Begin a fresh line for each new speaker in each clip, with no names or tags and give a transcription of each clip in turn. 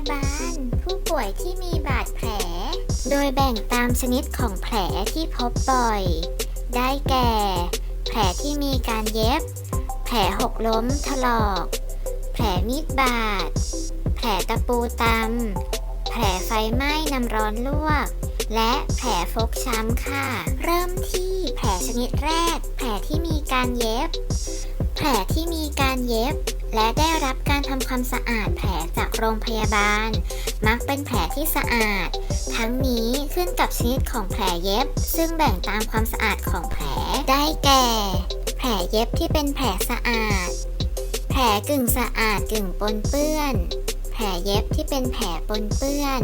าบาล ผู้ป่วยที่มีบาดแผล โดยแบ่งตามชนิดของแผลที่พบบ่อย ได้แก่ แผลที่มีการเย็บ แผลหกล้มถลอก แผลมีดบาด แผลตะปูตำ แผลไฟไหม้น้ำร้อนลวก และแผลฟกช้ำค่ะ เริ่มที่แผลชนิดแรก แผลที่มีการเย็บ แผลที่มีการเย็บ และได้รับการทำความสะอาดแผลจากโรงพยาบาล มักเป็นแผลที่สะอาด ทั้งนี้ขึ้นกับชนิดของแผลเย็บ ซึ่งแบ่งตามความสะอาดของแผลได้แก่ แผลเย็บที่เป็นแผลสะอาด แผลกึ่งสะอาดกึ่งปนเปื้อน แผลเย็บที่เป็นแผลปนเปื้อน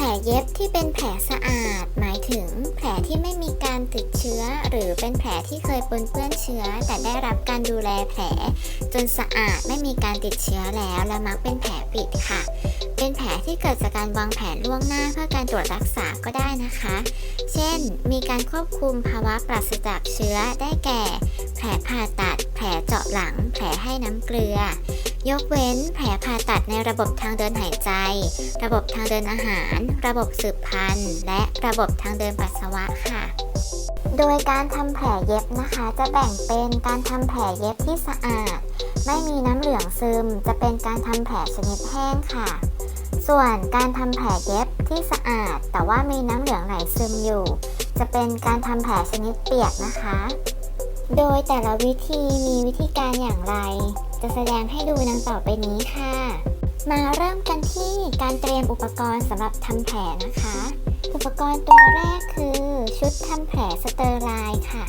ผลเย็บที่เป็นแผลสะอาด หมายถึงแผลที่ไม่มีการติดเชื้อ หรือเป็นแผลที่เคยปนเปื้อนเชื้อ แต่ได้รับการดูแลแผล จนสะอาดไม่มีการติดเชื้อแล้วและมักเป็นแผลปิดค่ะ เป็นแผลที่เกิดจากการวางแผนล่วงหน้าเพื่อการตรวจรักษาก็ได้นะคะ เช่น มีการควบคุมภาวะปราศจากเชื้อได้แก่ แผลผ่าตัด แผลเจาะหลัง แผลให้น้ำเกลือ ยกเว้น แผลผ่าตัดในระบบทางเดินหายใจ ระบบทางเดินอาหาร ระบบสืบพันธุ์ และระบบทางเดินปัสสาวะค่ะโดยการทำแผลเย็บนะคะจะแบ่งเป็นการทำแผลเย็บที่สะอาด ไม่มีน้ำเหลืองซึม จะเป็นการทำแผลชนิดแห้งค่ะ ส่วนการทำแผลเย็บที่สะอาด แต่ว่ามีน้ำเหลืองไหลซึมอยู่ จะเป็นการทำแผลชนิดเปียกนะคะ โดยแต่ละวิธีมีวิธีการอย่างไร จะแสดงให้ดูดังต่อไปนี้ค่ะ มาเริ่มกันที่การเตรียมอุปกรณ์สำหรับทำแผลนะคะ อุปกรณ์ตัวแรกคือ ชุดทำแผลสเตอร์ไลน์ค่ะ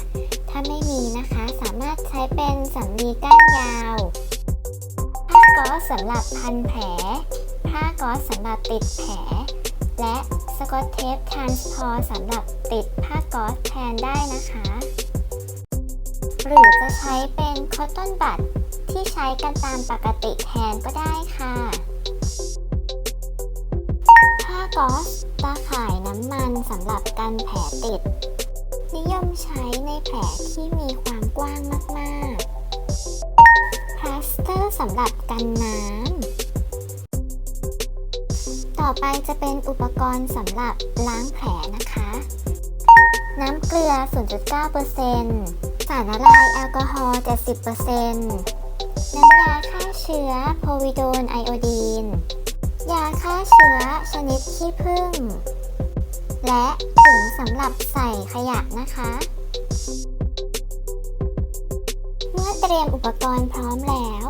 ถ้าไม่มีนะคะสามารถใช้เป็นสำลีก้านยาวผ้าก๊อซสำหรับพันแผล ผ้าก๊อซสำหรับติดแผล และสกอตเทปทรานสพอร์สำหรับติดผ้าก๊อซแทนได้นะคะ หรือจะใช้เป็นคอตตอนบัดที่ใช้กันตามปกติแทนก็ได้ค่ะผ้าก๊อซตาข่ายน้ำมันสำหรับกันแผลติด นิยมใช้ในแผลที่มีความกว้างมาก ๆ พลาสเตอร์สำหรับกันน้ำ ไปจะเป็นอุปกรณ์สำหรับล้างแผลนะคะ น้ำเกลือ 0.9%สารละลายแอลกอฮอล์ 70%น้ำยาฆ่าเชื้อโพวิโดนไอโอดีน ยาฆ่าเชื้อชนิดขี้ผึ้ง และถุงสำหรับใส่ขยะนะคะ เมื่อเตรียมอุปกรณ์พร้อมแล้ว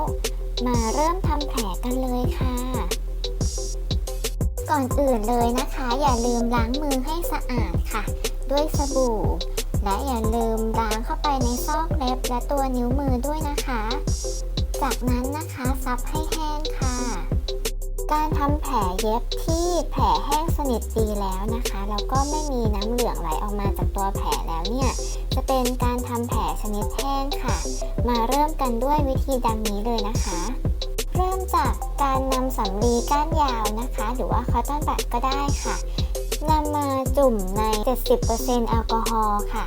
มาเริ่มทำแผลกันเลยค่ะ ก่อนอื่นเลยนะคะ อย่าลืมล้างมือให้สะอาดค่ะ ด้วยสบู่ และอย่าลืมล้างเข้าไปในซอกเล็บและตัวนิ้วมือด้วยนะคะ จากนั้นนะคะซับให้แห้งค่ะ การทำแผลเย็บที่แผลแห้งสนิทดีแล้วนะคะแล้วก็ไม่มีน้ำเหลืองไหลออกมาจากตัวแผลแล้วเนี่ย จะเป็นการทำแผลชนิดแห้งค่ะ มาเริ่มกันด้วยวิธีดังนี้เลยนะคะ จากการนำสำลีก้านยาวนะคะ หรือว่าคอตตอนบัดก็ได้ค่ะนำมาจุ่มใน 70%แอลกอฮอล์ค่ะ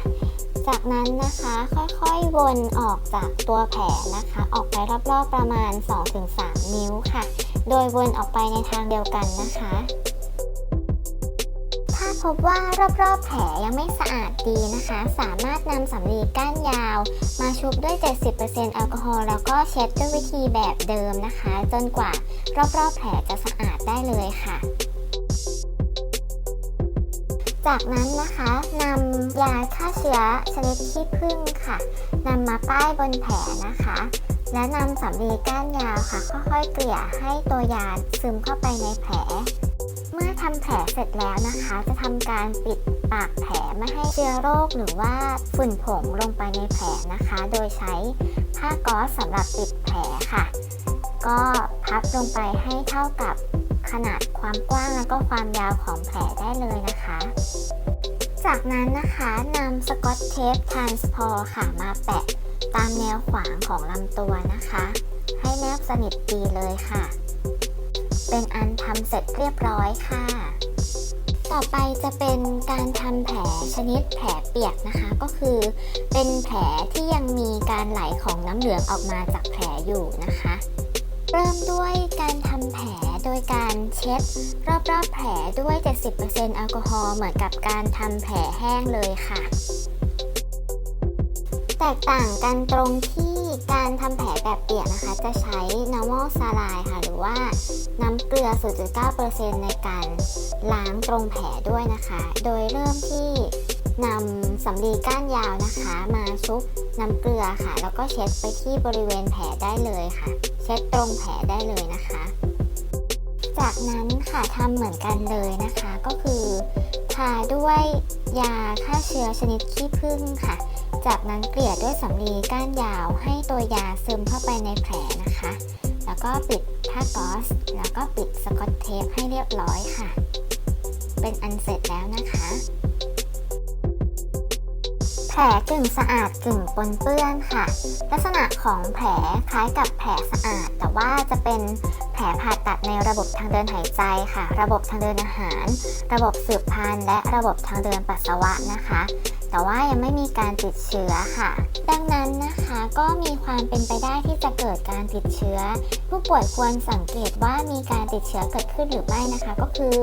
จากนั้นนะคะค่อยๆวนออกจากตัวแผลนะคะ ออกไปรอบๆประมาณ 2-3 นิ้วค่ะ โดยวนออกไปในทางเดียวกันนะคะ พบว่ารอบๆแผลยังไม่สะอาดดีนะคะ สามารถนำสำลีก้านยาว มาชุบด้วย 70%แอลกอฮอล์แล้วก็เช็ดด้วยวิธีแบบเดิมนะคะ จนกว่ารอบๆแผลจะสะอาดได้เลยค่ะจากนั้นนะคะนำยาฆ่าเชื้อชนิดขี้ผึ้งค่ะนำมาป้ายบนแผลนะคะ และนำสำลีก้านยาวค่ะ ค่อยๆเกลี่ยให้ตัวยาซึมเข้าไปในแผล เมื่อทำแผลเสร็จแล้วนะคะ จะทำการปิดปากแผลไม่ให้เชื้อโรคหรือว่าฝุ่นผงลงไปในแผลนะคะ โดยใช้ผ้าก๊อซสำหรับปิดแผลค่ะ ก็พับลงไปให้เท่ากับขนาดความกว้างแล้วก็ความยาวของแผลได้เลยนะคะ จากนั้นนะคะนำสกอตเทปทรานสพอร์ค่ะมาแปะตามแนวขวางของลำตัวนะคะ ให้แนบสนิทดีเลยค่ะ เป็นอันทำเสร็จเรียบร้อยค่ะ ต่อไปจะเป็นการทำแผลชนิดแผลเปียกนะคะ ก็คือ เป็นแผลที่ยังมีการไหลของน้ำเหลืองออกมาจากแผลอยู่นะคะ เริ่มด้วยการทำแผลโดยการเช็ดรอบๆแผลด้วย 70%แอลกอฮอล์เหมือนกับการทำแผลแห้งเลยค่ะ แตกต่างกันตรงที่การทำแผลแบบเปียกนะคะ จะใช้ normal saline ค่ะ หรือว่าน้ำเกลือ 0.9%ในการล้างตรงแผลด้วยนะคะ โดยเริ่มที่นำสำลีก้านยาวนะคะ มาชุบน้ำเกลือค่ะ แล้วก็เช็ดไปที่บริเวณแผลได้เลยค่ะ เช็ดตรงแผลได้เลยนะคะ จากนั้นค่ะทำเหมือนกันเลยนะคะ ก็คือทาด้วยยาฆ่าเชื้อชนิดขี้ผึ้งค่ะ จากนั้นเกลี่ยด้วยสำลีก้านยาวให้ตัวยาซึมเข้าไปในแผลนะคะ แล้วก็ปิดผ้าก๊อซแล้วก็ปิดสกอตเทปให้เรียบร้อยค่ะ เป็นอันเสร็จแล้วนะคะ แผลกึ่งสะอาดกึ่งปนเปื้อนค่ะ ลักษณะของแผลคล้ายกับแผลสะอาด แต่ว่าจะเป็นแผลผ่าตัดในระบบทางเดินหายใจค่ะ ระบบทางเดินอาหาร ระบบสืบพันธุ์และระบบทางเดินปัสสาวะนะคะ แต่ว่ายังไม่มีการติดเชื้อค่ะ ดังนั้นนะคะก็มีความเป็นไปได้ที่จะเกิดการติดเชื้อ ผู้ป่วยควรสังเกตว่ามีการติดเชื้อเกิดขึ้นหรือไม่นะคะ ก็คือ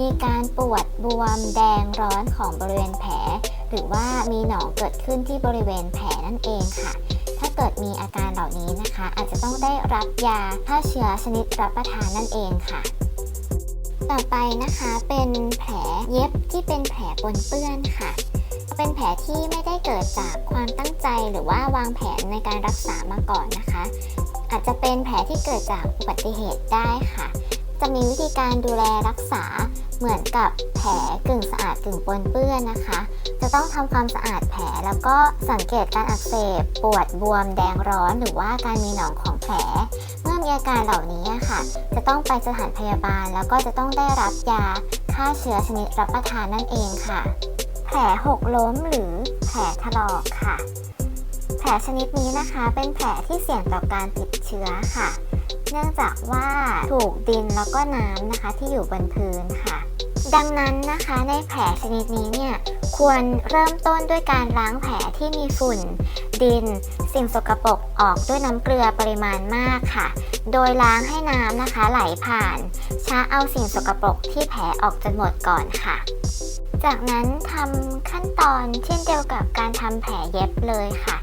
มีการปวดบวมแดงร้อนของบริเวณแผล หรือว่ามีหนองเกิดขึ้นที่บริเวณแผลนั่นเองค่ะถ้าเกิดมีอาการเหล่านี้นะคะ อาจจะต้องได้รับยาฆ่าเชื้อชนิดรับประทานนั่นเองค่ะ ต่อไปนะคะเป็นแผลเย็บที่เป็นแผลปนเปื้อนค่ะ เป็นแผลที่ไม่ได้เกิดจากความตั้งใจหรือว่าวางแผนในการรักษามาก่อนนะคะ อาจจะเป็นแผลที่เกิดจากอุบัติเหตุได้ค่ะ จะมีวิธีการดูแลรักษาเหมือนกับแผลกึ่งสะอาดกึ่งปนเปื้อนนะคะ จะต้องทำความสะอาดแผลแล้วก็สังเกตการอักเสบ ปวดบวมแดงร้อนหรือว่าการมีหนองของแผล เมื่อมีอาการเหล่านี้ค่ะ จะต้องไปสถานพยาบาลแล้วก็จะต้องได้รับยาฆ่าเชื้อชนิดรับประทานนั่นเองค่ะ ลหกล้มหรือแผลถลอกค่ะ แผลชนิดนี้นะคะ เป็นแผลที่เสี่ยงต่อการติดเชื้อค่ะ เนื่องจากว่าถูกดินแล้วก็น้ำนะคะที่อยู่บนพื้นค่ะ ดังนั้นนะคะในแผลชนิดนี้เนี่ยควรเริ่มต้นด้วยการล้างแผลที่มีฝุ่น ดิน สิ่งสกปรกออกด้วยน้ำเกลือปริมาณมากค่ะ โดยล้างให้น้ำนะคะไหลผ่านช้าเอาสิ่งสกปรกที่แผลออกจนหมดก่อนค่ะ จากนั้นทำขั้นตอนเช่นเดียวกับการทำแผลเย็บเลยค่ะ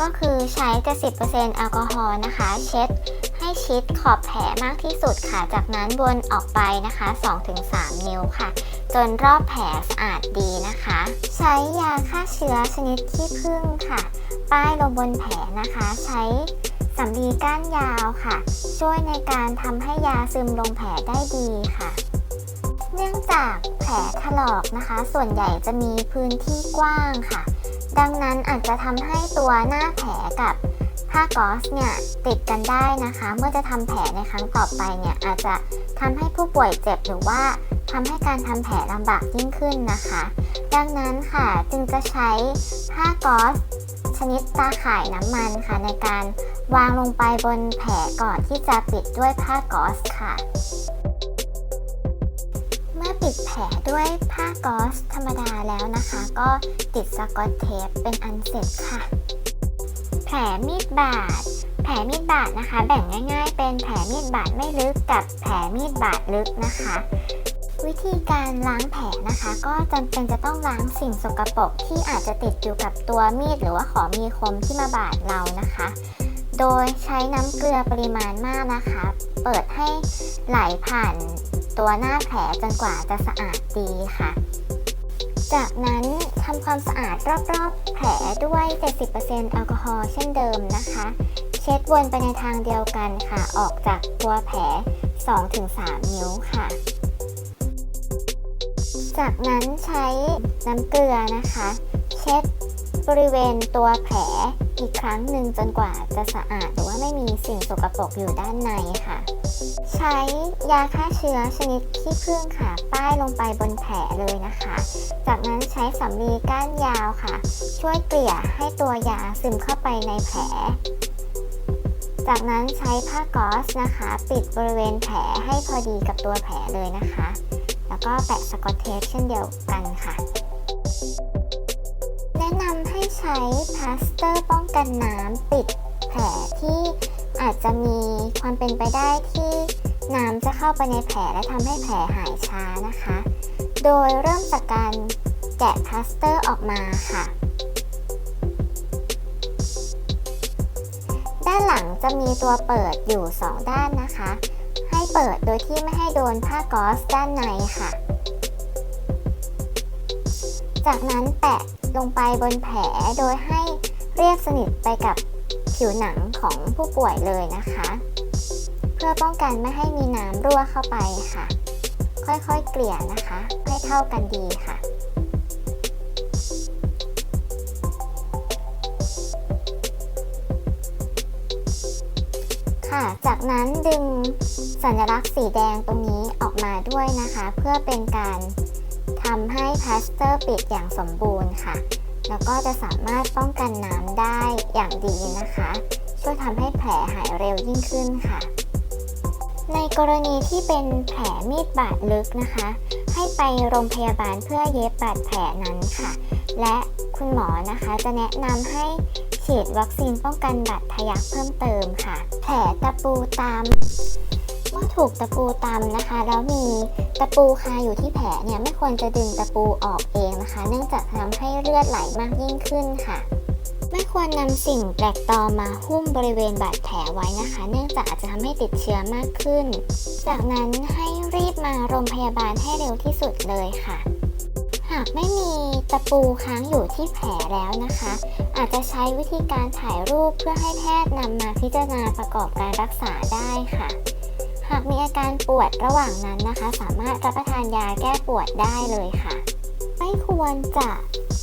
ก็คือใช้70%แอลกอฮอล์นะคะ เช็ด ให้ชิดขอบแผลมากที่สุดค่ะ จากนั้นวนออกไปนะคะ 2-3 นิ้วค่ะ จนรอบแผลสะอาดดีนะคะ ใช้ยาฆ่าเชื้อชนิดขี้ผึ้งค่ะ ป้ายลงบนแผลนะคะ ใช้สำลีก้านยาวค่ะ ช่วยในการทำให้ยาซึมลงแผลได้ดีค่ะ เนื่องจากแผลถลอกนะคะ ส่วนใหญ่จะมีพื้นที่กว้างค่ะ ดังนั้นอาจจะทำให้ตัวหน้าแผลกับ ผ้ากอซเนี่ยติดกันได้นะคะ เมื่อจะทำแผลในครั้งต่อไปเนี่ยอาจจะทำให้ผู้ป่วยเจ็บหรือว่าทำให้การทำแผลลำบากยิ่งขึ้นนะคะ ดังนั้นค่ะจึงจะใช้ผ้ากอซชนิดตาข่ายน้ำมันค่ะในการวางลงไปบนแผลก่อนที่จะปิดด้วยผ้ากอซค่ะเมื่อปิดแผลด้วยผ้ากอซธรรมดาแล้วนะคะ ก็ติดสกอตเทปเป็นอันเสร็จค่ะ ผลมีดบาด แผลมีดบาดนะคะ แบ่งง่าย ๆ เป็นแผลมีดบาดไม่ลึกกับแผลมีดบาดลึกนะคะ วิธีการล้างแผลนะคะ ก็จำเป็นจะต้องล้างสิ่งสกปรกที่อาจจะติดอยู่กับตัวมีดหรือว่าของมีคมที่มาบาดเรานะคะ โดยใช้น้ำเกลือปริมาณมากนะคะ เปิดให้ไหลผ่านตัวหน้าแผลจนกว่าจะสะอาดดีค่ะ จากนั้น ทำความสะอาดรอบๆ แผลด้วย 70%แอลกอฮอล์เช่นเดิมนะคะ เช็ดวนไปในทางเดียวกันค่ะ ออกจากตัวแผล 2-3 นิ้วค่ะ จากนั้นใช้น้ำเกลือนะคะ เช็ดบริเวณตัวแผล อีกครั้งหนึ่งจนกว่าจะสะอาดหรือว่าไม่มีสิ่งสกปรกอยู่ด้านในค่ะ ใช้ยาฆ่าเชื้อชนิดขี้ผึ้งค่ะ ป้ายลงไปบนแผลเลยนะคะ จากนั้นใช้สำลีก้านยาวค่ะ ช่วยเกลี่ยให้ตัวยาซึมเข้าไปในแผล จากนั้นใช้ผ้าก๊อซนะคะ ปิดบริเวณแผลให้พอดีกับตัวแผลเลยนะคะ แล้วก็แปะสกอตเทปเช่นเดียวกันค่ะ แนะนำ ใช้พลาสเตอร์ป้องกันน้ำปิดแผลที่อาจจะมีความเป็นไปได้ที่น้ำจะเข้าไปในแผลและทำให้แผลหายช้านะคะ โดยเริ่มจากการแกะพลาสเตอร์ออกมาค่ะ ด้านหลังจะมีตัวเปิดอยู่ 2 ด้านนะคะ ให้เปิดโดยที่ไม่ให้โดนผ้ากอซด้านในค่ะ จากนั้นแปะ ลงไปบนแผลโดยให้เรียบสนิทไปกับผิวหนังของผู้ป่วยเลยนะคะ เพื่อป้องกันไม่ให้มีน้ำรั่วเข้าไปค่ะ ค่อยๆเกลี่ยนะคะ ให้เท่ากันดีค่ะค่ะ จากนั้นดึงสัญลักษณ์สีแดงตรงนี้ออกมาด้วยนะคะ เพื่อเป็นการำให้พลาสเตอร์ปิดอย่างสมบูรณ์ค่ะ แล้วก็จะสามารถป้องกันน้ำได้อย่างดีนะคะ ช่วยทำให้แผลหายเร็วยิ่งขึ้นค่ะ ในกรณีที่เป็นแผลมีดบาดลึกนะคะ ให้ไปโรงพยาบาลเพื่อเย็บบาดแผลนั้นค่ะ และคุณหมอนะคะจะแนะนำให้ฉีดวัคซีนป้องกันบาดทะยักเพิ่มเติมค่ะ แผลตะปูตาม เมื่อถูกตะปูตำนะคะ แล้วมีตะปูคาอยู่ที่แผลเนี่ยไม่ควรจะดึงตะปูออกเองนะคะ เนื่องจากทำให้เลือดไหลมากยิ่งขึ้นค่ะ ไม่ควรนำสิ่งแปลกปลอมมาหุ้มบริเวณบาดแผลไว้นะคะ เนื่องจากอาจจะทำให้ติดเชื้อมากขึ้น จากนั้นให้รีบมาโรงพยาบาลให้เร็วที่สุดเลยค่ะหากไม่มีตะปูค้างอยู่ที่แผลแล้วนะคะ อาจจะใช้วิธีการถ่ายรูปเพื่อให้แพทย์นำมาพิจารณาประกอบการรักษาได้ค่ะ หากมีอาการปวดระหว่างนั้นนะคะ สามารถรับประทานยาแก้ปวดได้เลยค่ะ ไม่ควรจะ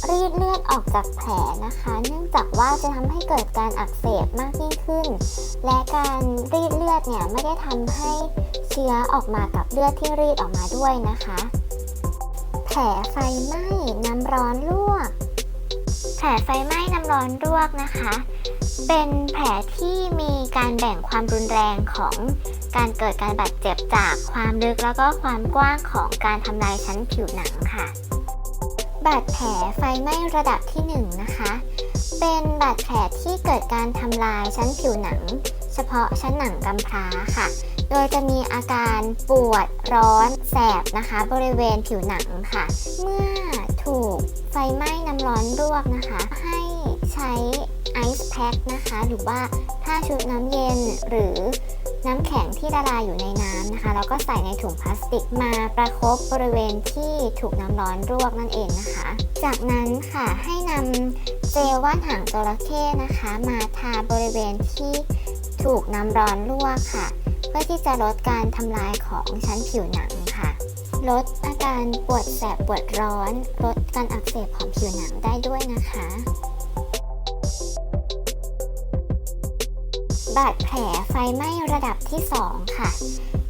รีดเลือดออกจากแผลนะคะ เนื่องจากว่าจะทำให้เกิดการอักเสบมากยิ่งขึ้น และการรีดเลือดเนี่ยไม่ได้ทำให้เชื้อออกมากับเลือดที่รีดออกมาด้วยนะคะ แผลไฟไหม้น้ำร้อนลวก แผลไฟไหม้น้ำร้อนลวกนะคะ เป็นแผลที่มีการแบ่งความรุนแรงของ การเกิดการบาดเจ็บจากความลึกแล้วก็ความกว้างของการทำลายชั้นผิวหนังค่ะ บาดแผลไฟไหม้ระดับที่1นงนะคะ เป็นบาดแผลที่เกิดการทำลายชั้นผิวหนัง เฉพาะชั้นหนังกำพร้าค่ะ โดยจะมีอาการปวดร้อนแสบนะคะ บริเวณผิวหนังค่ะ เมื่อถูกไฟไหม้น้ำร้อนลวกนะคะ ให้ใช้ไอซ์แพ็คนะคะ หรือว่าผ้าชุบน้ำเย็นหรือ น้ำแข็งที่ละลายอยู่ในน้ำนะคะแล้วก็ใส่ในถุงพลาสติกมาประคบบริเวณที่ถูกน้ำร้อนลวกนั่นเองนะคะ จากนั้นค่ะให้นำเจลว่านหางจระเข้นะคะ มาทาบริเวณที่ถูกน้ำร้อนลวกค่ะ เพื่อที่จะลดการทำลายของชั้นผิวหนังค่ะลดอาการปวดแสบปวดร้อน ลดการอักเสบของผิวหนังได้ด้วยนะคะ บาดแผลไฟไหม้ระดับที่ 2 ค่ะ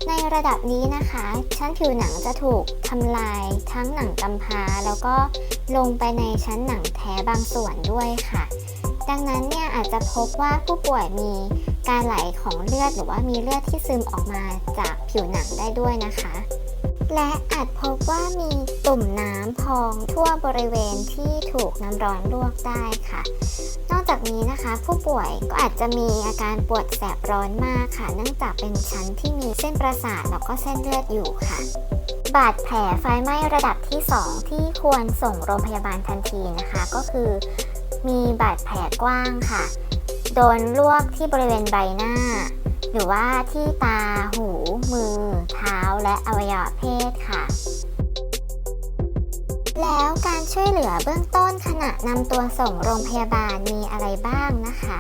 ในระดับนี้นะคะ ชั้นผิวหนังจะถูกทำลายทั้งหนังกำพร้าแล้วก็ลงไปในชั้นหนังแท้บางส่วนด้วยค่ะ ดังนั้นเนี่ยอาจจะพบว่าผู้ป่วยมีการไหลของเลือดหรือว่ามีเลือดที่ซึมออกมาจากผิวหนังได้ด้วยนะคะ และอาจพบว่ามีตุ่มน้ำพองทั่วบริเวณที่ถูกน้ำร้อนลวกได้ค่ะ นอกจากนี้นะคะ ผู้ป่วยก็อาจจะมีอาการปวดแสบร้อนมากค่ะ เนื่องจากเป็นชั้นที่มีเส้นประสาทแล้วก็เส้นเลือดอยู่ค่ะ บาดแผลไฟไหม้ระดับที่ 2 ที่ควรส่งโรงพยาบาลทันทีนะคะ ก็คือ มีบาดแผลกว้างค่ะ โดนลวกที่บริเวณใบหน้า หรือว่าที่ตา หู มือ เท้า และอวัยวะเพศค่ะ แล้วการช่วยเหลือเบื้องต้นขณะนำตัวส่งโรงพยาบาลมีอะไรบ้างนะคะ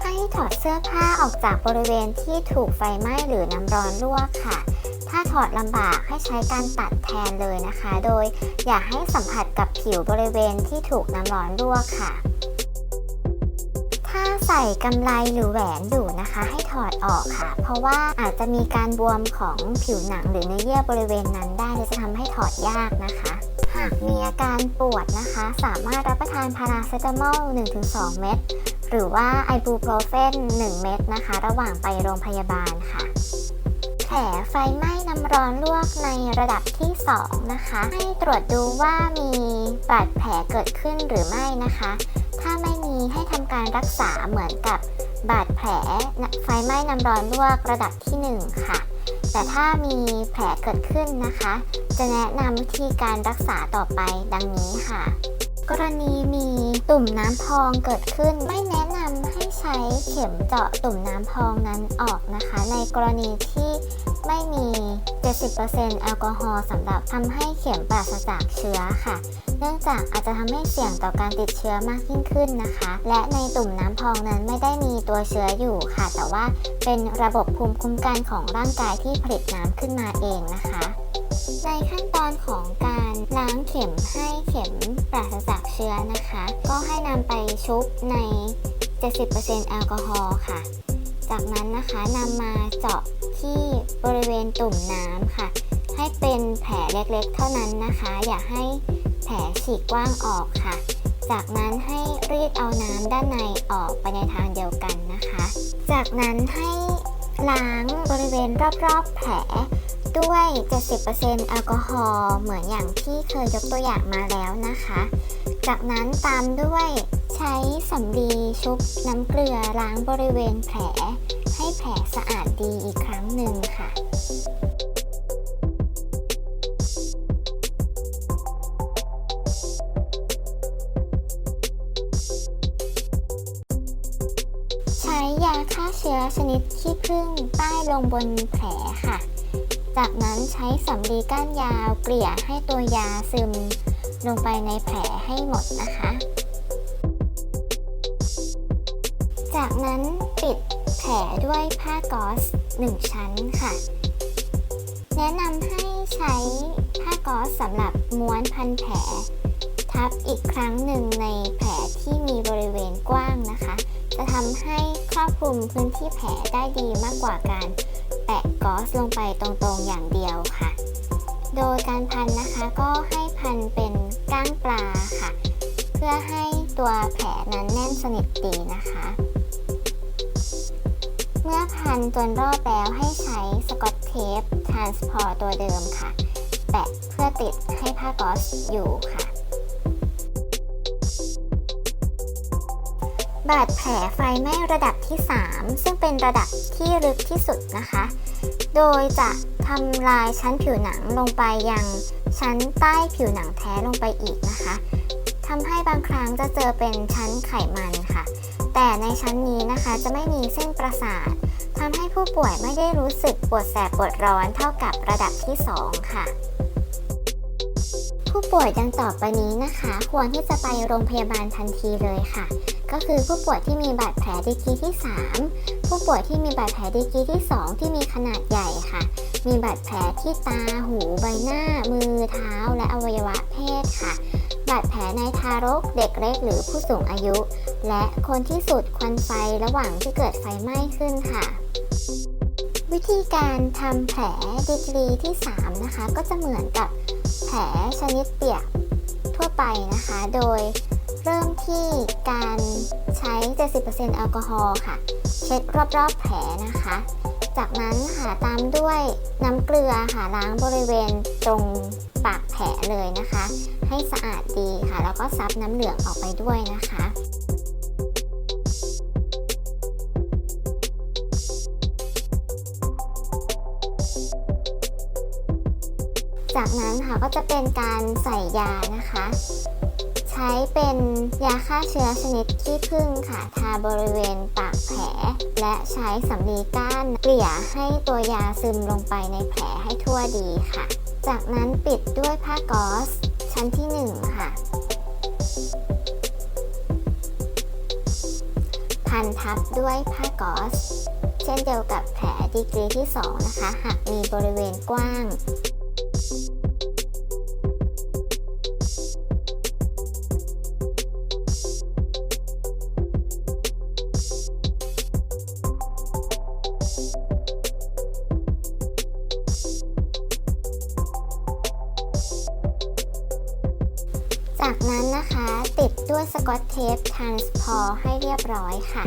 ให้ถอดเสื้อผ้าออกจากบริเวณที่ถูกไฟไหม้หรือน้ำร้อนลวกค่ะถ้าถอดลำบากให้ใช้การตัดแทนเลยนะคะ โดยอย่าให้สัมผัสกับผิวบริเวณที่ถูกน้ำร้อนลวกค่ะ ใส่กำไลหรือแหวนอยู่นะคะ ให้ถอดออกค่ะ เพราะว่าอาจจะมีการบวมของผิวหนังหรือเนื้อเยื่อบริเวณนั้นได้และจะทำให้ถอดยากนะคะหากมีอาการปวดนะคะ สามารถรับประทานพาราเซตามอล 1-2 เม็ดหรือว่าไอบูโปรเฟน 1 เม็ดนะคะ ระหว่างไปโรงพยาบาลค่ะ แผลไฟไหม้น้ำร้อนลวกในระดับที่ 2 นะคะ ให้ตรวจดูว่ามีบาดแผลเกิดขึ้นหรือไม่นะคะ ถ้าไม่ มีให้ทำการรักษาเหมือนกับบาดแผลไฟไหม้น้ำร้อนลวกระดับที่ 1 ค่ะ แต่ถ้ามีแผลเกิดขึ้นนะคะ จะแนะนำวิธีการรักษาต่อไปดังนี้ค่ะ กรณีมีตุ่มน้ำพองเกิดขึ้นไม่แนะนำให้ใช้เข็มเจาะตุ่มน้ำพองนั้นออกนะคะ ในกรณีที่ ไม่มี 70%แอลกอฮอล์สำหรับทำให้เข็มปราศจากเชื้อค่ะ เนื่องจากอาจจะทำให้เสี่ยงต่อการติดเชื้อมากยิ่งขึ้นนะคะ และในตุ่มน้ำพองนั้นไม่ได้มีตัวเชื้ออยู่ค่ะ แต่ว่าเป็นระบบภูมิคุ้มกันของร่างกายที่ผลิตน้ำขึ้นมาเองนะคะ ในขั้นตอนของการล้างเข็มให้เข็มปราศจากเชื้อนะคะ ก็ให้นำไปชุบใน 70%แอลกอฮอล์ค่ะ จากนั้นนะคะนำมาเจาะที่บริเวณตุ่มน้ำค่ะ ให้เป็นแผลเล็กๆ เท่านั้นนะคะ อย่าให้แผลฉีกกว้างออกค่ะ จากนั้นให้รีดเอาน้ำด้านในออกไปในทางเดียวกันนะคะ จากนั้นให้ล้างบริเวณรอบๆ แผล ด้วย 70%แอลกอฮอล์เหมือนอย่างที่เคยยกตัวอย่างมาแล้วนะคะ จากนั้นตามด้วยใช้สำลีชุบน้ำเกลือล้างบริเวณแผล ให้แผลสะอาดดีอีกครั้งหนึ่งค่ะใช้ยาฆ่าเชื้อชนิดขี้ผึ้งป้ายลงบนแผลค่ะ จากนั้นใช้สำลีก้านยาวเกลี่ยให้ตัวยาซึม ลงไปในแผลให้หมดนะคะ จากนั้นปิดแผลด้วยผ้าก๊อซ1ชั้นค่ะ แนะนำให้ใช้ผ้าก๊อซสำหรับม้วนพันแผล ทับอีกครั้งหนึ่งในแผลที่มีบริเวณกว้างนะคะ จะทำให้ครอบคลุมพื้นที่แผลได้ดีมากกว่าการ แปะกอซลงไปตรงๆอย่างเดียวค่ะ โดยการพันนะคะก็ให้พันเป็นก้างปลาค่ะ เพื่อให้ตัวแผลนั้นแน่นสนิทดีนะคะ เมื่อพันจนรอบแล้วให้ใช้สกอตเทปทรานสพอร์ตัวเดิมค่ะ แปะเพื่อติดให้ผ้ากอซอยู่ค่ะ บาดแผลไฟไหม้ระดับที่ 3 ซึ่งเป็นระดับที่ลึกที่สุดนะคะ โดยจะทำลายชั้นผิวหนังลงไปยังชั้นใต้ผิวหนังแท้ลงไปอีกนะคะทำให้บางครั้งจะเจอเป็นชั้นไขมันค่ะ แต่ในชั้นนี้นะคะจะไม่มีเส้นประสาททำให้ผู้ป่วยไม่ได้รู้สึกปวดแสบปวดร้อนเท่ากับระดับที่ 2 ค่ะ ผู้ป่วยดังต่อไปนี้นะคะ ควรที่จะไปโรงพยาบาลทันทีเลยค่ะ ก็คือผู้ป่วยที่มีบาดแผลดีกรีที่ 3 ผู้ป่วยที่มีบาดแผลดีกรีที่ 2 ที่มีขนาดใหญ่ค่ะ มีบาดแผลที่ตาหูใบหน้า มือเท้า และอวัยวะเพศค่ะ บาดแผลในทารกเด็กเล็กหรือผู้สูงอายุ และคนที่สูดควันไฟระหว่างที่เกิดไฟไหม้ขึ้นค่ะวิธีการทำแผลดีกรีที่ 3 นะคะ ก็จะเหมือนกับแผลชนิดเปียกทั่วไปนะคะ โดย เริ่มที่การใช้ 70%แอลกอฮอล์ค่ะ เช็ดรอบๆแผลนะคะ จากนั้นค่ะตามด้วยน้ำเกลือค่ะล้างบริเวณตรงปากแผลเลยนะคะ ให้สะอาดดีค่ะ แล้วก็ซับน้ำเหลืองออกไปด้วยนะคะจากนั้นค่ะก็จะเป็นการใส่ยานะคะ ใช้เป็นยาฆ่าเชื้อชนิดขี้ผึ้งค่ะทาบริเวณปากแผล และใช้สำลีก้านเกลี่ยให้ตัวยาซึมลงไปในแผลให้ทั่วดีค่ะ จากนั้นปิดด้วยผ้ากอซชั้นที่ 1 ค่ะ พันทับด้วยผ้ากอซเช่นเดียวกับแผลดีกรีที่ 2 นะคะ หากมีบริเวณกว้าง นะคะ ติดด้วยสกอตเทปทรานสพอให้เรียบร้อยค่ะ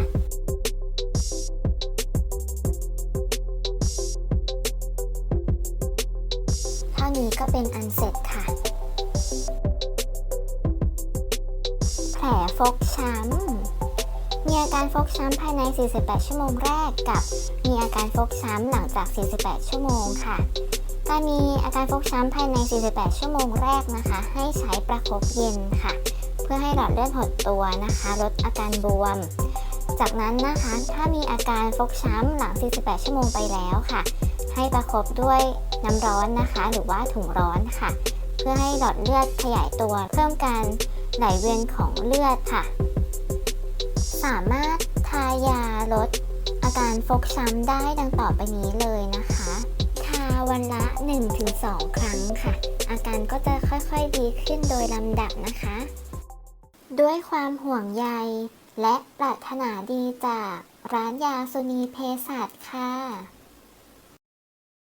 เท่านี้ก็เป็นอันเสร็จค่ะ แผลฟกช้ำ มีอาการฟกช้ำภายใน 48 ชั่วโมงแรกกับ มีอาการฟกช้ำหลังจาก 48 ชั่วโมงค่ะการมีอาการฟกช้ำภายใน 48 ชั่วโมงแรกนะคะ ให้ใช้ประคบเย็นค่ะ พื่อให้หลอดเลือดหดตัวนะคะ ลดอาการบวม จากนั้นนะคะ ถ้ามีอาการฟกช้ำหลัง 48 ชั่วโมงไปแล้วค่ะ ให้ประคบด้วยน้ำร้อนนะคะ หรือว่าถุงร้อนค่ะ เพื่อให้หลอดเลือดขยายตัว เพิ่มการไหลเวียนของเลือดค่ะ สามารถทายาลดอาการฟกช้ำได้ดังต่อไปนี้เลยนะคะ ทาวันละ 1-2 ครั้งค่ะ อาการก็จะค่อยๆดีขึ้นโดยลำดับนะคะ ด้วยความห่วงใย และปรารถนาดีจากร้านยาสุนีเภสัชค่ะ